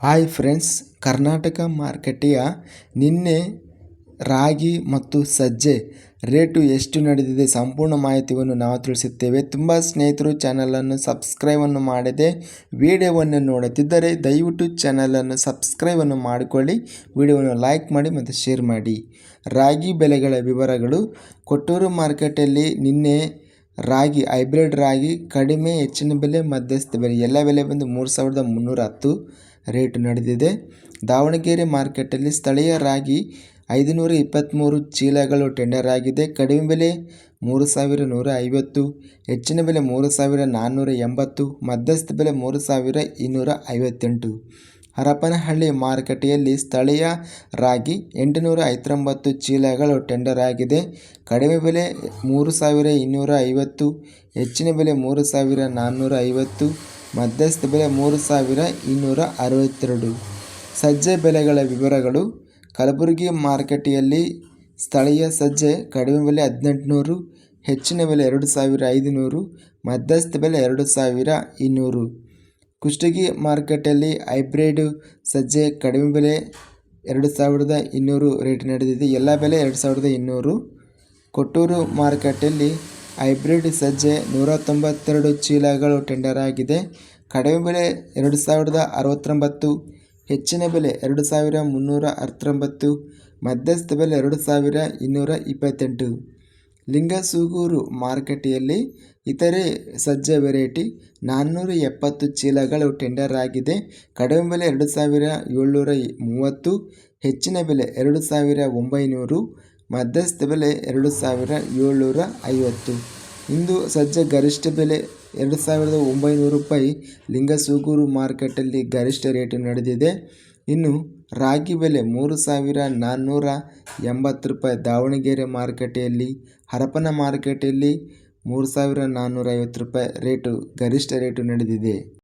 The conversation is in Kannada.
ಹಾಯ್ ಫ್ರೆಂಡ್ಸ್, ಕರ್ನಾಟಕ ಮಾರುಕಟ್ಟೆಯ ನಿನ್ನೆ ರಾಗಿ ಮತ್ತು ಸಜ್ಜೆ ರೇಟು ಎಷ್ಟು ನಡೆದಿದೆ ಸಂಪೂರ್ಣ ಮಾಹಿತಿಯನ್ನು ನಾವು ತಿಳಿಸುತ್ತೇವೆ. ತುಂಬ ಸ್ನೇಹಿತರು ಚಾನಲನ್ನು ಸಬ್ಸ್ಕ್ರೈಬನ್ನು ಮಾಡದೆ ವಿಡಿಯೋವನ್ನು ನೋಡುತ್ತಿದ್ದರೆ ದಯವಿಟ್ಟು ಚಾನಲನ್ನು ಸಬ್ಸ್ಕ್ರೈಬನ್ನು ಮಾಡಿಕೊಳ್ಳಿ, ವಿಡಿಯೋವನ್ನು ಲೈಕ್ ಮಾಡಿ ಮತ್ತು ಶೇರ್ ಮಾಡಿ. ರಾಗಿ ಬೆಲೆಗಳ ವಿವರಗಳು. ಕೊಟ್ಟೂರು ಮಾರ್ಕೆಟಲ್ಲಿ ನಿನ್ನೆ ರಾಗಿ ಹೈಬ್ರಿಡ್ ರಾಗಿ ಕಡಿಮೆ, ಹೆಚ್ಚಿನ ಬೆಲೆ, ಮಧ್ಯಸ್ಥ ಬೆಲೆ, ಎಲ್ಲ ಬೆಲೆ ಬಂದು ಮೂರು ಸಾವಿರದ ಮುನ್ನೂರ ಹತ್ತು. ರೇಟು ನಡೆದಿದೆ. ದಾವಣಗೆರೆ ಮಾರ್ಕೆಟಲ್ಲಿ ಸ್ಥಳೀಯ ರಾಗಿ ಐದುನೂರ ಇಪ್ಪತ್ತ್ಮೂರು ಚೀಲಗಳು ಟೆಂಡರ್ ಆಗಿದೆ. ಕಡಿಮೆ ಬೆಲೆ ಮೂರು ಸಾವಿರ ನೂರ ಐವತ್ತು, ಹೆಚ್ಚಿನ ಬೆಲೆ ಮೂರು ಸಾವಿರ ನಾನ್ನೂರ ಎಂಬತ್ತು, ಮಧ್ಯಸ್ಥ ಬೆಲೆ ಮೂರು ಸಾವಿರ ಇನ್ನೂರ ಐವತ್ತೆಂಟು. ಹರಪನಹಳ್ಳಿ ಮಾರುಕಟ್ಟೆಯಲ್ಲಿ ಸ್ಥಳೀಯ ರಾಗಿ ಎಂಟುನೂರ ಐವತ್ತೊಂಬತ್ತು ಚೀಲಗಳು ಟೆಂಡರ್ ಆಗಿದೆ. ಕಡಿಮೆ ಬೆಲೆ ಮೂರು ಸಾವಿರ ಇನ್ನೂರ ಐವತ್ತು, ಹೆಚ್ಚಿನ ಬೆಲೆ ಮೂರು ಸಾವಿರ ನಾನ್ನೂರ ಐವತ್ತು ಮಧ್ಯಸ್ಥ ಬೆಲೆ ಮೂರು ಸಾವಿರ ಇನ್ನೂರ ಅರವತ್ತೆರಡು. ಸಜ್ಜೆ ಬೆಲೆಗಳ ವಿವರಗಳು. ಕಲಬುರಗಿ ಮಾರುಕಟ್ಟೆಯಲ್ಲಿ ಸ್ಥಳೀಯ ಸಜ್ಜೆ ಕಡಿಮೆ ಬೆಲೆ ಹದಿನೆಂಟುನೂರು, ಹೆಚ್ಚಿನ ಬೆಲೆ ಎರಡು ಸಾವಿರ ಐದುನೂರು, ಮಧ್ಯಸ್ಥ ಬೆಲೆ ಎರಡು ಸಾವಿರ ಇನ್ನೂರು. ಕುಷ್ಟಗಿ ಮಾರುಕಟ್ಟೆಯಲ್ಲಿ ಹೈಬ್ರಿಡ್ ಸಜ್ಜೆ ಕಡಿಮೆ ಬೆಲೆ ಎರಡು ಸಾವಿರದ ಇನ್ನೂರು ರೇಟ್ ನಡೆದಿದೆ. ಎಲ್ಲ ಬೆಲೆ ಎರಡು ಸಾವಿರದ ಇನ್ನೂರು. ಕೊಟ್ಟೂರು ಮಾರುಕಟ್ಟೆಯಲ್ಲಿ ಹೈಬ್ರಿಡ್ ಸಜ್ಜೆ ನೂರ ತೊಂಬತ್ತೆರಡು ಚೀಲಗಳು ಟೆಂಡರ್ ಆಗಿದೆ. ಕಡಿಮೆ ಬೆಲೆ ಎರಡು ಸಾವಿರದ ಅರವತ್ತೊಂಬತ್ತು, ಹೆಚ್ಚಿನ ಬೆಲೆ ಎರಡು ಸಾವಿರ ಮುನ್ನೂರ ಹತ್ತೊಂಬತ್ತು ಮಧ್ಯಸ್ಥ ಬೆಲೆ ಎರಡು ಸಾವಿರ ಇನ್ನೂರ ಇಪ್ಪತ್ತೆಂಟು. ಲಿಂಗಸೂಗೂರು ಮಾರುಕಟ್ಟೆಯಲ್ಲಿ ಇತರೆ ಸಜ್ಜೆ ವೆರೈಟಿ ನಾನ್ನೂರ ಎಪ್ಪತ್ತು ಚೀಲಗಳು ಟೆಂಡರ್ ಆಗಿದೆ. ಕಡಿಮೆ ಬೆಲೆ ಎರಡು ಸಾವಿರ ಏಳ್ನೂರ ಮೂವತ್ತು, ಹೆಚ್ಚಿನ ಬೆಲೆ ಎರಡು ಸಾವಿರ ಒಂಬೈನೂರು ಮಧ್ಯಸ್ಥ ಬೆಲೆ ಎರಡು ಸಾವಿರ ಏಳ್ನೂರ ಐವತ್ತು. ಇಂದು ಸದ್ಯ ಗರಿಷ್ಠ ಬೆಲೆ ಎರಡು ಸಾವಿರದ ಒಂಬೈನೂರು ರೂಪಾಯಿ. ಲಿಂಗಸೂಗೂರು ಮಾರುಕಟ್ಟೆಯಲ್ಲಿ ಗರಿಷ್ಠ ರೇಟು ನಡೆದಿದೆ. ಇನ್ನು ರಾಗಿ ಬೆಲೆ ಮೂರು ಸಾವಿರ ನಾನ್ನೂರ ಎಂಬತ್ತು ರೂಪಾಯಿ. ದಾವಣಗೆರೆ ಮಾರುಕಟ್ಟೆಯಲ್ಲಿ ಹರಪನ ಮಾರುಕಟ್ಟೆಯಲ್ಲಿ ಮೂರು ಸಾವಿರ ನಾನ್ನೂರ ಐವತ್ತು ರೂಪಾಯಿ ರೇಟು, ಗರಿಷ್ಠ ರೇಟು ನಡೆದಿದೆ.